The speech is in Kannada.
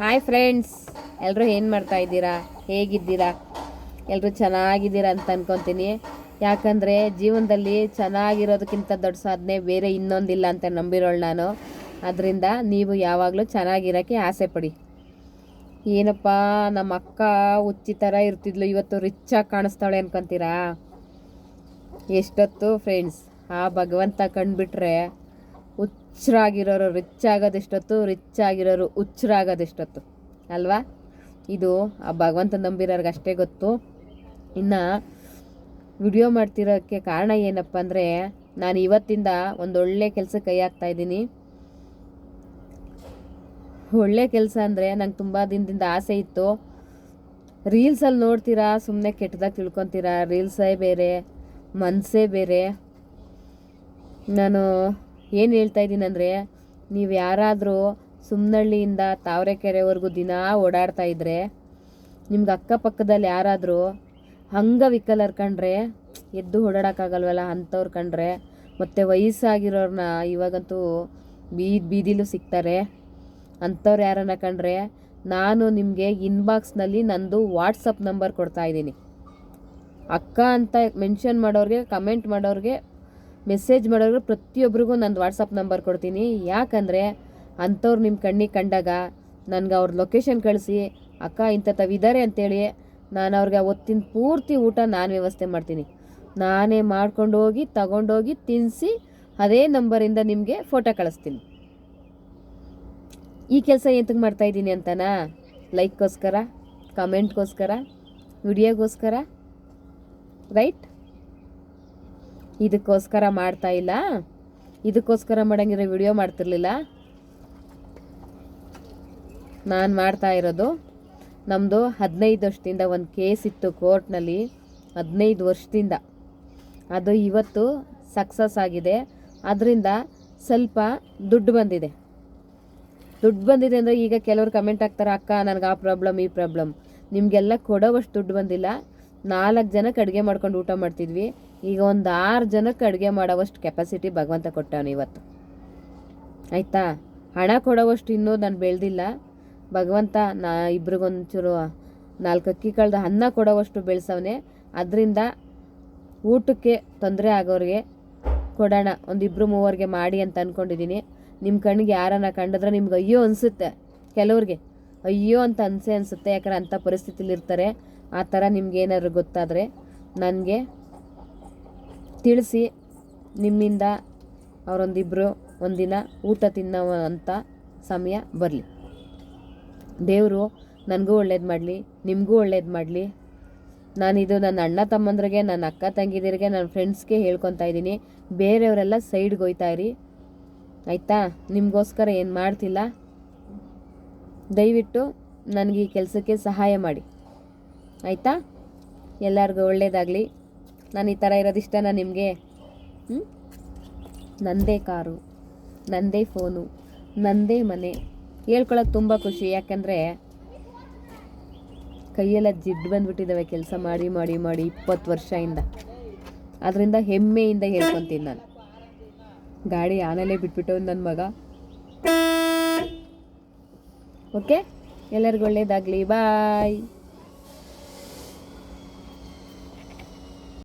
ಹಾಯ್ ಫ್ರೆಂಡ್ಸ್ ಎಲ್ಲರೂ ಏನು ಮಾಡ್ತಾ ಇದ್ದೀರಾ? ಹೇಗಿದ್ದೀರಾ? ಎಲ್ಲರೂ ಚೆನ್ನಾಗಿದ್ದೀರಾ ಅಂತ ಅನ್ಕೊತೀನಿ. ಯಾಕಂದರೆ ಜೀವನದಲ್ಲಿ ಚೆನ್ನಾಗಿರೋದಕ್ಕಿಂತ ದೊಡ್ಡ ಸಾಧನೆ ಬೇರೆ ಇನ್ನೊಂದಿಲ್ಲ ಅಂತ ನಂಬಿರೋಳು ನಾನು. ಅದರಿಂದ ನೀವು ಯಾವಾಗಲೂ ಚೆನ್ನಾಗಿರೋಕ್ಕೆ ಆಸೆ ಪಡಿ. ಏನಪ್ಪ, ನಮ್ಮ ಅಕ್ಕ ಹುಚ್ಚಿ ಥರ ಇರ್ತಿದ್ಲು, ಇವತ್ತು ರಿಚ್ಚಾಗಿ ಕಾಣಿಸ್ತಾಳೆ ಅನ್ಕೊತೀರಾ? ಎಷ್ಟೊತ್ತು ಫ್ರೆಂಡ್ಸ್ ಆ ಭಗವಂತ ಕಂಡುಬಿಟ್ರೆ ಹುಚ್ಚರಾಗಿರೋರು ರಿಚ್ ಆಗೋದಿಷ್ಟೊತ್ತು ರಿಚ್ ಆಗಿರೋರು ಹುಚ್ಚರಾಗೋದಿಷ್ಟೊತ್ತು ಅಲ್ವಾ? ಇದು ಆ ಭಗವಂತ ನಂಬಿರೋರ್ಗೆ ಅಷ್ಟೇ ಗೊತ್ತು. ಇನ್ನು ವಿಡಿಯೋ ಮಾಡ್ತಿರೋಕ್ಕೆ ಕಾರಣ ಏನಪ್ಪ ಅಂದರೆ, ನಾನು ಇವತ್ತಿಂದ ಒಂದು ಒಳ್ಳೆ ಕೆಲಸ ಕೈ ಹಾಕ್ತಾ ಇದ್ದೀನಿ. ಒಳ್ಳೆ ಕೆಲಸ ಅಂದರೆ ನಂಗೆ ತುಂಬ ದಿನದಿಂದ ಆಸೆ ಇತ್ತು. ರೀಲ್ಸಲ್ಲಿ ನೋಡ್ತೀರಾ ಸುಮ್ಮನೆ ಕೆಟ್ಟದಾಗಿ ತಿಳ್ಕೊತೀರಾ, ರೀಲ್ಸೇ ಬೇರೆ ಮನಸ್ಸೇ ಬೇರೆ. ನಾನು ಏನು ಹೇಳ್ತಾ ಇದ್ದೀನಂದರೆ ನೀವು ಯಾರಾದರೂ ಸುಮ್ಮನಹಳ್ಳಿಯಿಂದ ತಾವರೆಕೆರೆವರೆಗೂ ದಿನ ಓಡಾಡ್ತಾ ಇದ್ದರೆ ನಿಮ್ಗೆ ಅಕ್ಕಪಕ್ಕದಲ್ಲಿ ಯಾರಾದರೂ ಅಂಗವಿಕಲರು ಕಂಡ್ರೆ, ಎದ್ದು ಓಡಾಡೋಕ್ಕಾಗಲ್ವಲ್ಲ ಅಂಥವ್ರು ಕಂಡ್ರೆ, ಮತ್ತು ವಯಸ್ಸಾಗಿರೋರನ್ನ ಇವಾಗಂತೂ ಬೀದಿ ಬೀದಿಲೂ ಸಿಗ್ತಾರೆ. ಅಂಥವ್ರು ಯಾರನ್ನ ಕಂಡ್ರೆ, ನಾನು ನಿಮಗೆ ಇನ್ಬಾಕ್ಸ್ನಲ್ಲಿ ನಂದು ವಾಟ್ಸಪ್ ನಂಬರ್ ಕೊಡ್ತಾ ಇದ್ದೀನಿ. ಅಕ್ಕ ಅಂತ ಮೆನ್ಷನ್ ಮಾಡೋರಿಗೆ, ಕಮೆಂಟ್ ಮಾಡೋರಿಗೆ ಮೆಸೇಜ್ ಮಾಡೋರು ಪ್ರತಿಯೊಬ್ಬರಿಗೂ ನಂದು ವಾಟ್ಸಪ್ ನಂಬರ್ ಕೊಡ್ತೀನಿ. ಯಾಕಂದರೆ ಅಂಥವ್ರು ನಿಮ್ಮ ಕಣ್ಣಿಗೆ ಕಂಡಾಗ ನನಗೆ ಅವ್ರ ಲೊಕೇಶನ್ ಕಳಿಸಿ, ಅಕ್ಕ ಇಂಥತ್ತವಿದ್ದಾರೆ ಅಂತೇಳಿ ನಾನು ಅವ್ರಿಗೆ ಅವತ್ತಿನ ಪೂರ್ತಿ ಊಟ ನಾನು ವ್ಯವಸ್ಥೆ ಮಾಡ್ತೀನಿ. ನಾನೇ ಮಾಡ್ಕೊಂಡು ಹೋಗಿ ತಗೊಂಡೋಗಿ ತಿನ್ನಿಸಿ ಅದೇ ನಂಬರಿಂದ ನಿಮಗೆ ಫೋಟೋ ಕಳಿಸ್ತೀನಿ. ಈ ಕೆಲಸ ಎಂತಕ್ಕೆ ಮಾಡ್ತಾ ಇದ್ದೀನಿ ಅಂತನಾ? ಲೈಕ್ಗೋಸ್ಕರ ಕಮೆಂಟ್ಗೋಸ್ಕರ ವಿಡಿಯೋಗೋಸ್ಕರ ರೈಟ್ ಇದಕ್ಕೋಸ್ಕರ ಮಾಡ್ತಾ ಇಲ್ಲ. ಇದಕ್ಕೋಸ್ಕರ ಮಾಡಂಗಿರೋ ವಿಡಿಯೋ ಮಾಡ್ತಿರ್ಲಿಲ್ಲ. ನಾನು ಮಾಡ್ತಾ ಇರೋದು ನಮ್ಮದು ಹದಿನೈದು ವರ್ಷದಿಂದ ಒಂದು ಕೇಸ್ ಇತ್ತು ಕೋರ್ಟ್ನಲ್ಲಿ ಹದಿನೈದು ವರ್ಷದಿಂದ. ಅದು ಇವತ್ತು ಸಕ್ಸಸ್ ಆಗಿದೆ. ಅದರಿಂದ ಸ್ವಲ್ಪ ದುಡ್ಡು ಬಂದಿದೆ. ದುಡ್ಡು ಬಂದಿದೆ ಅಂದರೆ ಈಗ ಕೆಲವರು ಕಮೆಂಟ್ ಹಾಕ್ತಾರೆ, ಅಕ್ಕ, ನನಗೆ ಆ ಪ್ರಾಬ್ಲಮ್ ಈ ಪ್ರಾಬ್ಲಮ್ ನಿಮಗೆಲ್ಲ ಕೊಡೋವಷ್ಟು ದುಡ್ಡು ಬಂದಿಲ್ಲ. ನಾಲ್ಕು ಜನಕ್ಕೆ ಅಡುಗೆ ಮಾಡ್ಕೊಂಡು ಊಟ ಮಾಡ್ತಿದ್ವಿ. ಈಗ ಒಂದು ಆರು ಜನಕ್ಕೆ ಅಡುಗೆ ಮಾಡೋವಷ್ಟು ಕೆಪಾಸಿಟಿ ಭಗವಂತ ಕೊಟ್ಟವನು ಇವತ್ತು. ಆಯಿತಾ? ಹಣ ಕೊಡೋವಷ್ಟು ಇನ್ನೂ ನಾನು ಬೆಳೆದಿಲ್ಲ. ಭಗವಂತ, ನಾ ಇಬ್ರಿಗೊಂಚೂರು ನಾಲ್ಕು ಅಕ್ಕಿ ಕಳೆದ ಅನ್ನ ಕೊಡೋವಷ್ಟು ಬೆಳೆಸವನೆ. ಅದರಿಂದ ಊಟಕ್ಕೆ ತೊಂದರೆ ಆಗೋರಿಗೆ ಕೊಡೋಣ. ಒಂದಿಬ್ಬರು ಮೂವರಿಗೆ ಮಾಡಿ ಅಂತ ಅಂದ್ಕೊಂಡಿದ್ದೀನಿ ನಿಮ್ಮ ಕಣ್ಣಿಗೆ ಯಾರನ್ನ ಕಂಡಿದ್ರೆ ನಿಮ್ಗೆ ಅಯ್ಯೋ ಅನಿಸುತ್ತೆ. ಕೆಲವ್ರಿಗೆ ಅಯ್ಯೋ ಅಂತ ಅನಿಸೇ ಅನಿಸುತ್ತೆ. ಯಾಕಂದ್ರೆ ಅಂಥ ಪರಿಸ್ಥಿತಿಲಿ ಇರ್ತಾರೆ ಆ ಥರ ನಿಮ್ಗೆ ಏನಾದ್ರು ಗೊತ್ತಾದರೆ ನನಗೆ ತಿಳಿಸಿ ನಿಮ್ಮಿಂದ ಅವರೊಂದಿಬ್ಬರು ಒಂದಿನ ಊಟ ತಿನ್ನೋ ಅಂತ ಸಮಯ ಬರಲಿ. ದೇವರು ನನಗೂ ಒಳ್ಳೇದು ಮಾಡಲಿ, ನಿಮಗೂ ಒಳ್ಳೇದು ಮಾಡಲಿ. ನಾನಿದು ನನ್ನ ಅಣ್ಣ ತಮ್ಮಂದ್ರಿಗೆ, ನನ್ನ ಅಕ್ಕ ತಂಗಿದಿರಿಗೆ, ನನ್ನ ಫ್ರೆಂಡ್ಸ್ಗೆ ಹೇಳ್ಕೊತಾ ಇದ್ದೀನಿ. ಬೇರೆಯವರೆಲ್ಲ ಸೈಡ್ಗೆ ಹೋಯ್ತಾ ಇರಿ. ಆಯಿತಾ? ನಿಮಗೋಸ್ಕರ ಏನು ಮಾಡ್ತಿಲ್ಲ? ದಯವಿಟ್ಟು ನನಗೆ ಈ ಕೆಲಸಕ್ಕೆ ಸಹಾಯ ಮಾಡಿ. ಆಯಿತಾ? ಎಲ್ಲರಿಗೂ ಒಳ್ಳೆಯದಾಗಲಿ ನಾನು ಈ ಥರ ಇರೋದಿಷ್ಟನ ನಿಮಗೆ? ನಂದೇ ಕಾರು, ನಂದೇ ಫೋನು, ನಂದೇ ಮನೆ. ಹೇಳ್ಕೊಳಕ್ಕೆ ತುಂಬ ಖುಷಿ. ಯಾಕಂದರೆ ಕೈಯೆಲ್ಲ ಜಿಡ್ಡು ಬಂದ್ಬಿಟ್ಟಿದ್ದಾವೆ ಕೆಲಸ ಮಾಡಿ ಮಾಡಿ ಮಾಡಿ ಇಪ್ಪತ್ತು ವರ್ಷದಿಂದ. ಅದರಿಂದ ಹೆಮ್ಮೆಯಿಂದ ಹೇಳ್ಕೊತೀನಿ ನಾನು. ಗಾಡಿ ಆನಲ್ಲೇ ಬಿಟ್ಬಿಟ್ಟು ನನ್ನ ಮಗ. ಓಕೆ? ಎಲ್ಲರಿಗೂ ಒಳ್ಳೇದಾಗಲಿ. ಬಾಯ್.